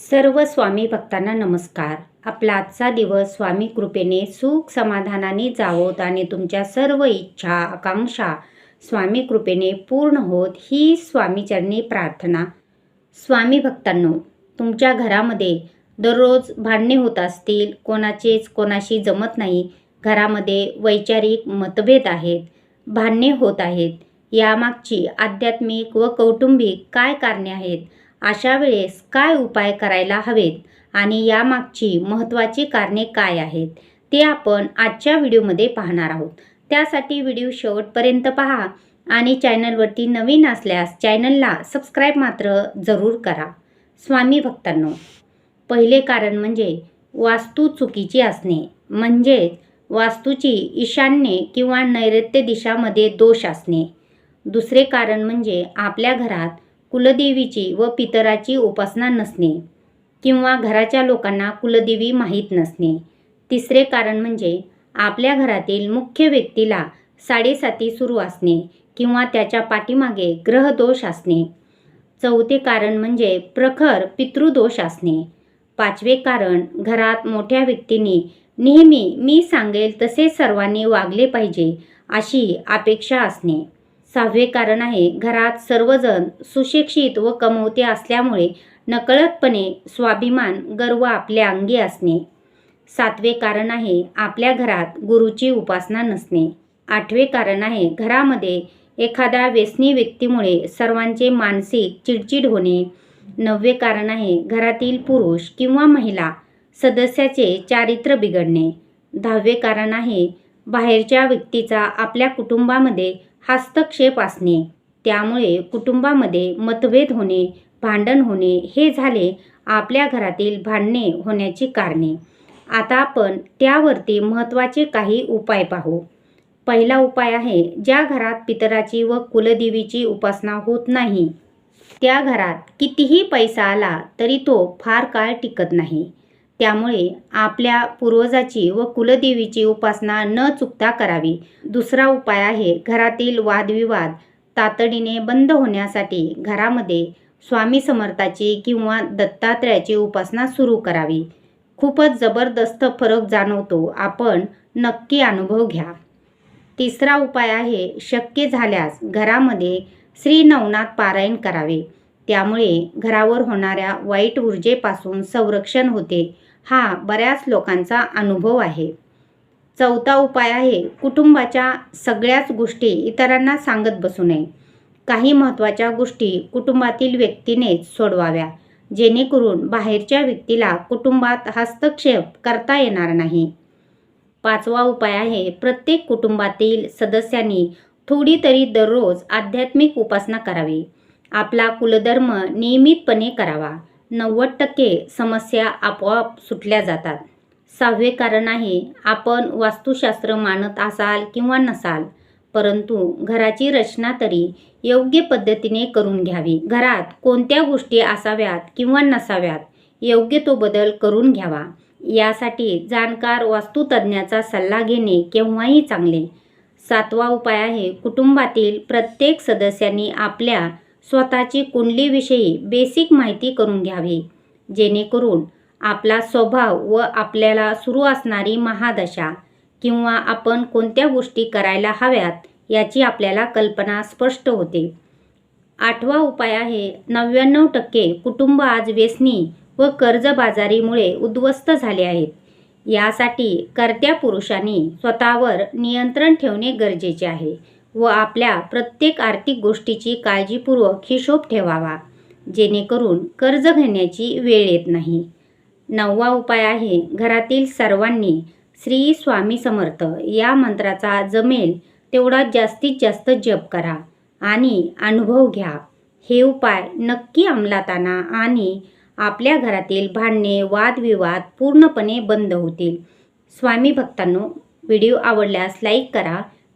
सर्व स्वामी भक्तांना नमस्कार. आपला आजचा दिवस स्वामी कृपेने सुख समाधानाने जावोत आणि तुमच्या सर्व इच्छा आकांक्षा स्वामी कृपेने पूर्ण होत ही स्वामीचरणी प्रार्थना. स्वामी भक्तांनो तुमच्या घरामध्ये दररोज भांडणे होत असतील कोणाचेच कोणाशी जमत नाही घरामध्ये वैचारिक मतभेद आहेत भांडणे होत आहेत. यामागची आध्यात्मिक व कौटुंबिक काय कारणे आहेत? अशा वेळेस काय उपाय करायला हवेत आणि यामागची महत्त्वाची कारणे काय आहेत ते आपण आजच्या व्हिडिओमध्ये पाहणार आहोत. त्यासाठी व्हिडिओ शेवटपर्यंत पहा आणि चॅनलवरती नवीन असल्यास चॅनलला सबस्क्राईब मात्र जरूर करा. स्वामी भक्तांनो पहिले कारण म्हणजे वास्तू चुकीची असणे म्हणजेच वास्तूची ईशान्य किंवा नैऋत्य दिशामध्ये दोष असणे. दुसरे कारण म्हणजे आपल्या घरात कुलदेवीची व पितराची उपासना नसणे किंवा घराच्या लोकांना कुलदेवी माहीत नसणे. तिसरे कारण म्हणजे आपल्या घरातील मुख्य व्यक्तीला साडेसाती सुरू असणे किंवा त्याच्या पाठीमागे ग्रहदोष असणे. चौथे कारण म्हणजे प्रखर पितृदोष असणे. पाचवे कारण घरात मोठ्या व्यक्तींनी नेहमी मी सांगेल तसे सर्वांनी वागले पाहिजे अशी अपेक्षा असणे. सहावे कारण आहे घरात सर्वजण सुशिक्षित व कमवते असल्यामुळे नकळतपणे स्वाभिमान गर्व आपल्या अंगी असणे. सातवे कारण आहे आपल्या घरात गुरुची उपासना नसणे. आठवे कारण आहे घरामध्ये एखाद्या व्यसनी व्यक्तीमुळे सर्वांचे मानसिक चिडचिड होणे. नववे कारण आहे घरातील पुरुष किंवा महिला सदस्याचे चारित्र्य बिघडणे. दहावे कारण आहे बाहेरच्या व्यक्तीचा आपल्या कुटुंबामध्ये हस्तक्षेप असणे त्यामुळे कुटुंबामध्ये मतभेद होणे भांडण होणे हे झाले आपल्या घरातील भांडणे होण्याची कारणे. आता आपण त्यावरती महत्त्वाचे काही उपाय पाहू. पहिला उपाय आहे ज्या घरात पितराची व कुलदेवीची उपासना होत नाही त्या घरात कितीही पैसा आला तरी तो फार काळ टिकत नाही. त्यामुळे आपल्या पूर्वजाची व कुलदेवीची उपासना न चुकता करावी. दुसरा उपाय आहे घरातील वादविवाद तातडीने बंद होण्यासाठी घरामध्ये स्वामी समर्थाची किंवा दत्तात्रयाची उपासना सुरू करावी. खूपच जबरदस्त फरक जाणवतो. आपण नक्की अनुभव घ्या. तिसरा उपाय आहे शक्य झाल्यास घरामध्ये श्री नवनाथ पारायण करावे. त्यामुळे घरावर होणाऱ्या वाईट ऊर्जेपासून संरक्षण होते. हा बऱ्याच लोकांचा अनुभव आहे. चौथा उपाय आहे कुटुंबाच्या सगळ्याच गोष्टी इतरांना सांगत बसू नये. काही महत्त्वाच्या गोष्टी कुटुंबातील व्यक्तीनेच सोडवाव्या जेणेकरून बाहेरच्या व्यक्तीला कुटुंबात हस्तक्षेप करता येणार नाही. पाचवा उपाय आहे प्रत्येक कुटुंबातील सदस्यांनी थोडी तरी दररोज आध्यात्मिक उपासना करावी. आपला कुलधर्म नियमितपणे करावा. नव्वद टक्के समस्या आपोआप सुटल्या जातात. सहावे कारण आहे आपण वास्तुशास्त्र मानत असाल किंवा नसाल परंतु घराची रचना तरी योग्य पद्धतीने करून घ्यावी. घरात कोणत्या गोष्टी असाव्यात किंवा नसाव्यात योग्य तो बदल करून घ्यावा. यासाठी जाणकार वास्तुतज्ञाचा सल्ला घेणे केव्हाही चांगले. सातवा उपाय आहे कुटुंबातील प्रत्येक सदस्यांनी आपल्या स्वतःची कुंडलीविषयी बेसिक माहिती करून घ्यावी. जेणेकरून आपला स्वभाव व आपल्याला सुरू असणारी महादशा किंवा आपण कोणत्या गोष्टी करायला हव्यात याची आपल्याला कल्पना स्पष्ट होते. आठवा उपाय आहे नव्याण्णव टक्के कुटुंब आज व्यसनी व कर्जबाजारीमुळे उद्ध्वस्त झाले आहेत. यासाठी कर्त्या पुरुषांनी स्वतःवर नियंत्रण ठेवणे गरजेचे आहे. व आपल्या प्रत्येक आर्थिक गोष्टीची काळजीपूर्वक हिशोब ठेवावा. जेणेकरून कर्ज घेण्याची वेळ येत नाही. नववा उपाय आहे घरातील सर्वांनी श्री स्वामी समर्थ या मंत्राचा जमेल तेवढा जास्तीत जास्त जप करा आणि अनुभव घ्या. हे उपाय नक्की अंमलात आणा आणि आपल्या घरातील भांडणे वादविवाद पूर्णपणे बंद होतील. स्वामी भक्तांनो व्हिडिओ आवडल्यास लाईक करा